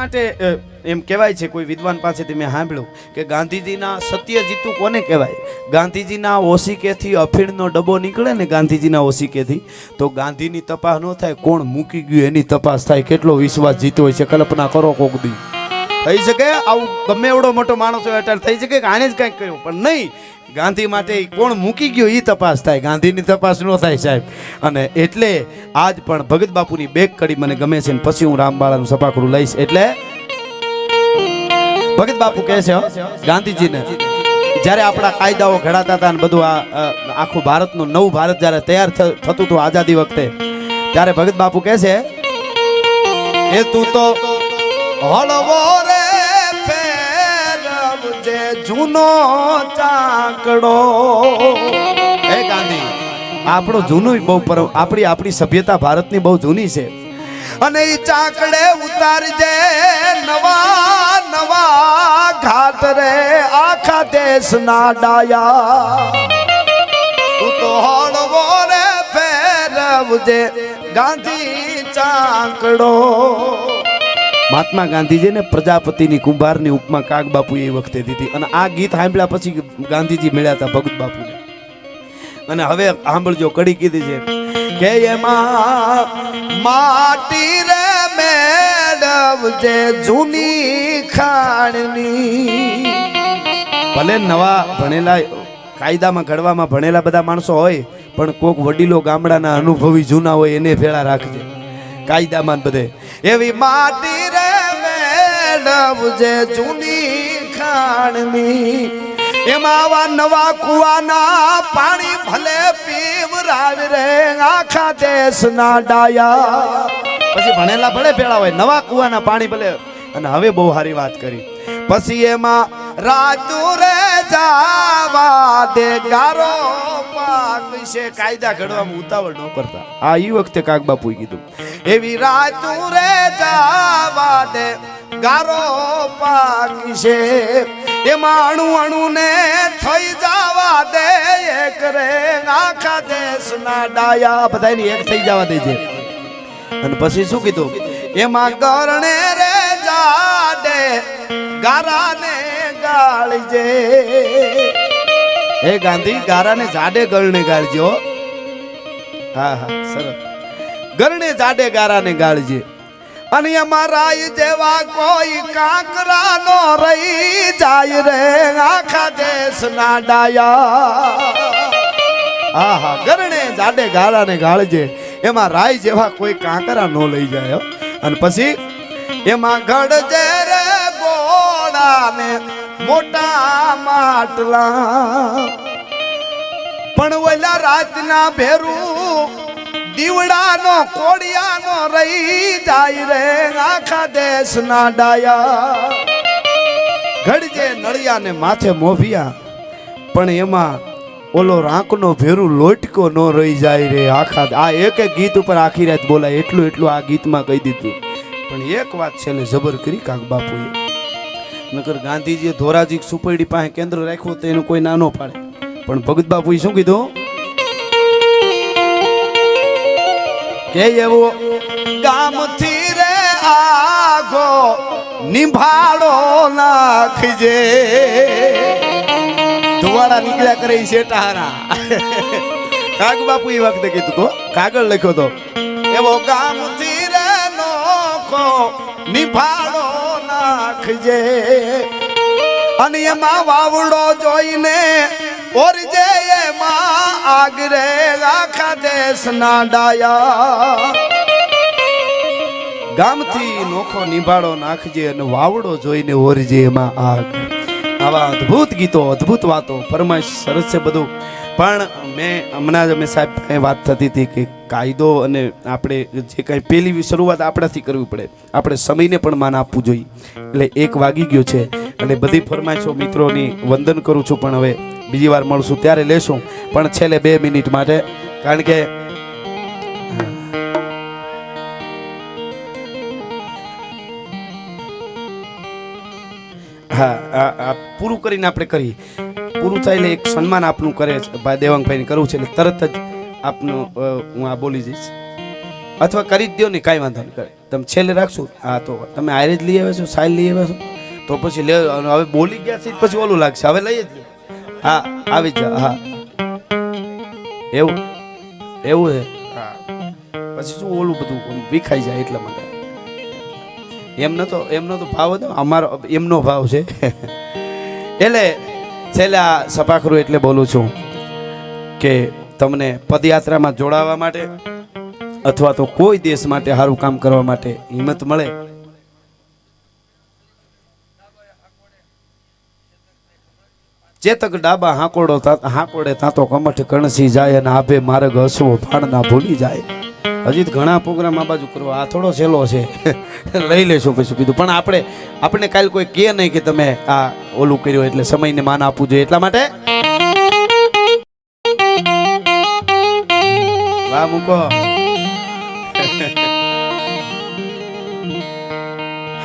માટે એમ કહેવાય છે, કોઈ વિદ્વાન પાસેથી મેં સાંભળ્યું કે ગાંધીજીના સત્ય જીતું કોને કહેવાય? ગાંધીજીના ઓશિકેથી અફીણનો ડબ્બો નીકળે ને ગાંધીજીના ઓશિકેથી, તો ગાંધીની તપાસ ન થાય કોણ મૂકી ગયું, એની તપાસ થાય, કેટલો વિશ્વાસ જીતો હોય છે, કલ્પના કરો કોક દી. થઈ શકે? આવું ગમે એવડો મોટો માણસ હોય અત્યારે થઈ શકે કે આને જ કંઈક કર્યું, પણ નહીં. ગાંધી માટે કોણ મૂકી ગયો એ તપાસ થાય? ગાંધીની તપાસ ન થાય સાહેબ. અને એટલે આજ પણ ભગત બાપુની બેગ કડી મને ગમે છે પછી હું રામબાળાનું સપાખરું લઈશ. એટલે ભગત બાપુ કહે છે ગાંધીજીને, જ્યારે આપણા કાયદાઓ ઘડાતા હતા અને બધું આ આખું ભારતનું નવું ભારત જ્યારે તૈયાર થતું હતું આઝાદી વખતે, ત્યારે ભગત બાપુ કહે છે એ તું તો હળવો રે જૂનો ચાકડો હે ગાંધી, આપણો જૂનું બહુ પર આપણી આપણી સભ્યતા ભારતની બહુ જૂની છે. અને એ ચાકડે ઉતારજે નવા નવા ઘાટ રે આખા દેશના ડાયા. તું તો હળવો રે, ફેરવજે ગાંધી ચાકડો. મહાત્મા ગાંધીજીને પ્રજાપતિની કુંભારની ઉપમા કાગ બાપુ એ વખતે દીધી. અને આ ગીત સાંભળ્યા પછી ગાંધીજી મળ્યા હતા ભગત બાપુને. અને હવે સાંભળજો, કડી કીધી છે. કે એમાં માટી રે મેળવજે જૂની ખાણની. ભલે નવા ભણેલા, કાયદામાં ઘડવામાં ભણેલા બધા માણસો હોય, પણ કોક વડીલો ગામડાના અનુભવી જૂના હોય એને ભેળા રાખજે. કાયદામાં બધે. એવી માટી રે જે જૂની ખાણની એમાં આવા નવા કુવાના પાણી ભલે પીવરાવ રે, આખા દેશના ડાયા. પછી ભણેલા ભલે ભેળા હોય, નવા કુવાના પાણી ભલે. અને હવે બહુ સારી વાત કરી. પછી એમાં રાજુ રે જાવા દે ગારો. પાક વિશે કાયદા ઘડવામાં ઉતાવળ ન કરતા. આ ઈ વખતે કાક બાપુએ કીધું. એવી રાજુ રે જાવા દે ગારો પાક છે એમાં અણુ અણુ ને થઈ જવા દે એક રે આખા દેશના ડાયા. બધાની એક થઈ જવા દે છે અને પછી શું કીધું? એમાં ગરણે રે દે ગારાને ગાળજે. હે ગાંધી, ગારાને જાડે ગળને ગાળજો હા. હા સરસ. ગરણે જાડે, ગારાને ગાળજે. અને એમાં રાય જેવા કોઈ કાંકરા નો રહી જાય રે આખા દેશના ડાયા. હા ગરણે જાડે, ગારાને ગાળજે. એમાં રાય જેવા કોઈ કાંકરા નો લઈ જાય અને પછી એમાં ગળજે રે મોટા માટલા. પણ ઓલા રાતના ભેરું દીવડાનો, કોડિયાનો રહી જાય રે આખા દેશના ડાયા. ઘડજે નળિયાને માથે મોભિયા, પણ એમાં ઓલો રાંકનો ભેરું લોટકો ન રહી જાય રે આખા આ એક એક ગીત ઉપર આખી રાત બોલાય, એટલું એટલું આ ગીતમાં કહી દીધું. પણ એક વાત છેલ્લે જબર કરી કાક બાપુએ નકર ગાંધીજીએ ધોરાજી સુપરડી પાસે કેન્દ્ર રાખ્યું તો એનું કોઈ નાનો પાડે. પણ ભગત બાપુએ શું કીધું? કે એવો ગામથી રે આગો નિભાડો નાખજે. ધુવાડા નીકળ્યા કરે છે તારા કાગ બાપુ એ વખતે કીધું તો કાગળ લખ્યો તો, એવો ગામથી રે નોખો નિભાડો નાખજે અને એમાં વાવડો જોઈને ઓરજે, એમાં આગરે આખા દેશના ડાયા ગામથી નોખો નિભાડો નાખજે અને વાવડો જોઈને ઓરજે એમાં આગ. આવા અદ્ભુત ગીતો, અદ્ભુત વાતો ફરમાઈશ સરસ છે બધું. પણ મેં હમણાં જ અમે સાહેબ વાત થતી હતી કે કાયદો અને આપણે જે કાંઈ પહેલી શરૂઆત આપણાથી કરવી પડે. આપણે સમયને પણ માન આપવું જોઈએ. એટલે એક વાગી ગયો છે. અને બધી ફરમાઈશો મિત્રોની વંદન કરું છું, પણ હવે બીજી વાર મળશું, ત્યારે લેશું. પણ છેલ્લે બે મિનિટ માટે, કારણ કે હા પૂરું કરીને આપણે કરીએ. પૂરું થાય એટલે એક સન્માન આપનું કરે છે ભાઈ દેવાંગભાઈને કરવું છે એટલે તરત જ આપનું હું આ બોલી જઈશ. અથવા કરી જ દો ને, કાંઈ વાંધો નહીં, કરે. તમે છેલ્લે રાખશું હા તો તમે આયરે લઈ આવ્યા છો, સાઈલ લઈ આવ્યા છો, તો પછી લે હવે બોલી ગયા છે પછી ઓલું લાગશે. હવે લઈ જ હા, આવી જ હા. એવું એવું છે? હા. પછી શું ઓલું બધું વિખાઈ જાય એટલા માટે. એમનો તો એમનો તો ભાવ હતો, અમારો, એમનો ભાવ છે. એટલે છેલ્લે સપાખરું એટલે બોલું છું કે તમને પદયાત્રામાં જોડાવા માટે અથવા તો કોઈ દેશ માટે સારું કામ કરવા માટે હિંમત મળે? ચેતક ડાબા હાંકોડો હાંકોડે તાતો કમઠ કણસી જાય અને આભે માર્ગ હસવો ફાળના ભૂલી જાય. હજી ઘણા પ્રોગ્રામ આ બાજુ કરવા. આ થોડો સહેલો છે. લઈ લેશું પછી કીધું પણ આપણે આપણે કાલ કોઈ કે નહીં કે તમે આ ઓલું કર્યું એટલે સમયને માન આપવું જોઈએ. એટલા માટે વાહ મૂકો.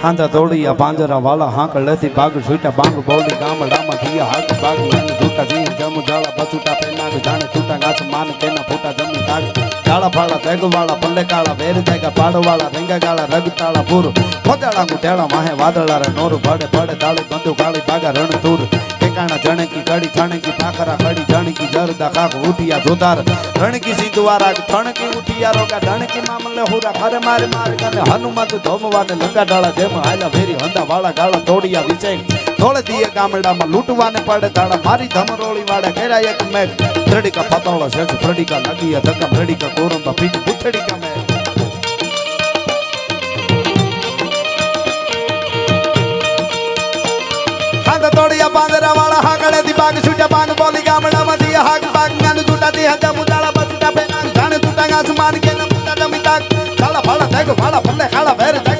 હાંધા તોડિયા પાંજરા વાલા હાંકળ લેતી બાગ છૂટા બાંગ બોલી ગામડામાં ધીયા હાથ બાગ લાગ છૂટા જી જમ જાળા બચુટા પેના જાણે છૂટા ગાછ માન તેના ફૂટા જમી કાગ ತಾಳಫಾಳ ತೆಗುವಾಳ ಪಲ್ಲೆಕಾಳ ಬೇರಿದಾಗ ಪಾಡುವಾಳ ರಿಂಗಗಾಳ ರಗುತಾಳ ಪೂರು ಪೊದಳ ಮುಟ್ಯಾಳ ಮಾಹೆ ವಾದಳರ ನೋರು ಬಾಡೆ ಬಾಡೆ ತಾಳಿ ಬಂದು ಗಾಳಿ ಭಾಗ ರಣತೂರು ઠેકાણ, જણકી, કડી ઠણકી પાખરા કડી, જણકી, જરદા કાક ઉઠિયા, ધોધાર. રણકી સિંધુવારા ઠણકી ઉઠિયા, રોગા ઢણકી મામલે, હુરા, ખરે, મારે મારે કને હનુમત ધોમવાને લંગા ડાળા જેમ, હાલા ફેરી હંદા, વાળા, ગાળા, તોડિયા, વિજય. થોડે દીએ ગામડામાં લૂંટવાને પડે તાળા મારી ધમરોળી વાળે કેરા એક મેં ત્રડિકા પતોળો છે ત્રડિકા નદીએ ધક્કા ત્રડિકા કોરંબા પીઠ બુથડિકા મેં હાંગ તોડિયા પાંદરા વાળા હાંગડે થી બાગ છૂટા બાગ બોલી ગામડામાં થી હાગ બાગ. જ્ઞાન છૂટા થી હતા મુતાળા બસતા પેના જાણે છૂટા ગાસ માન કે ન મુતા જમી તાક કાળા ફાળા તેગ ફાળા ફંદે કાળા વેર તેગ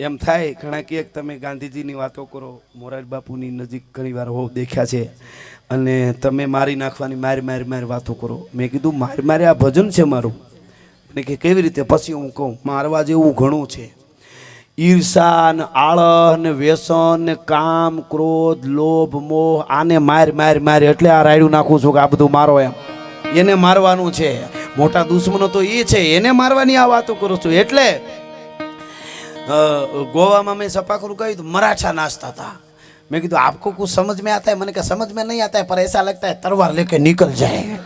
એમ થાય, ઘણા કે તમે ગાંધીજીની વાતો કરો, મોરારી બાપુની નજીક ઘણી વાર હો દેખ્યા છે. અને તમે મારી નાખવાની મારી મારી મારી વાતો કરો. મેં કીધું, મારી મારે આ ભજન છે મારું. અને કે કેવી રીતે? પછી હું કહું, મારવા જેવું ઘણું છે. ઈર્ષા ને આળહ ને વ્યસન ને કામ, ક્રોધ, લોભ, મોહ, આને માર માર માર એટલે આ રાયડું નાખું છું કે આ બધું મારો એમ. એને મારવાનું છે. મોટા દુશ્મનો તો એ છે, એને મારવાની આ વાતો કરું છું. એટલે गोवा में मैं सपा करूँ गई तो मराठा नाचता था मैं कहा आपको कुछ समझ में आता है मैंने कहा समझ में नहीं आता है पर ऐसा लगता है તરવાર લેકે નીકળ જાય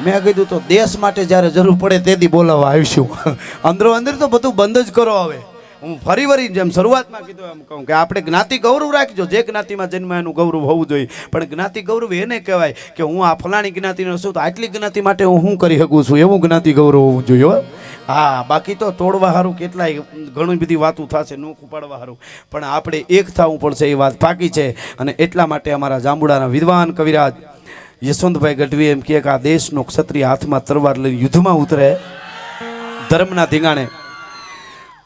મેં કીધું તો દેશ માટે જ્યારે જરૂર પડે તેથી બોલાવવા આવીશું અંદરો અંદર તો બધું બંધ જ કરો હવે હું ફરી વરી જેમ શરૂઆતમાં કીધું એમ કહું કે આપણે જ્ઞાતિ ગૌરવ રાખજો. જે જ્ઞાતિમાં જન્મ એનું ગૌરવ હોવું જોઈએ. પણ જ્ઞાતિ ગૌરવ એને કહેવાય કે હું આ ફલાણી જ્ઞાતિનો છું તો આટલી જ્ઞાતિ માટે હું શું કરી શકું છું? એવું જ્ઞાતિ ગૌરવ હોવું જોઈએ હા. બાકી તો તોડવા હારું કેટલાય ઘણી બધી વાતો થશે નોખ ઉપાડવા હારું. પણ આપણે એક થવું પડશે એ વાત પાકી છે. અને એટલા માટે અમારા જાંબુડાના વિદ્વાન કવિરાજ યશવંતભાઈ ગઢવી એમ કહે કે આ દેશનો ક્ષત્રિય હાથમાં તરવાર લઈને યુદ્ધમાં ઉતરે. ધર્મના ધીંગાણે.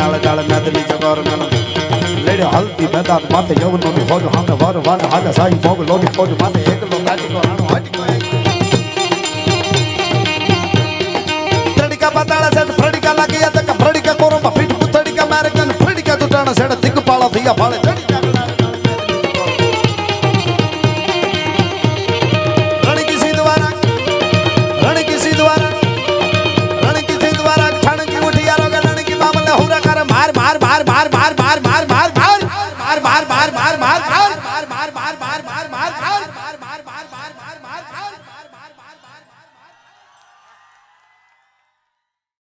ડાળ ડાળ મેદની જગર મન લેડે હલતી મેદાન માથે યવનો ની હોજ હામે વર વાન હાલે સાઈ ભોગ લોબી ફોજ માથે એકલો કાટીકો રાણો હાટીકો તડકા પતાળા સેટ ફડકા લાગી તક ફડકા કોરમ પીટ પુતડકા મારે કન ફડકા તૂટાણા સેડ થીક પાળા ફીગા ફાળે ચડી.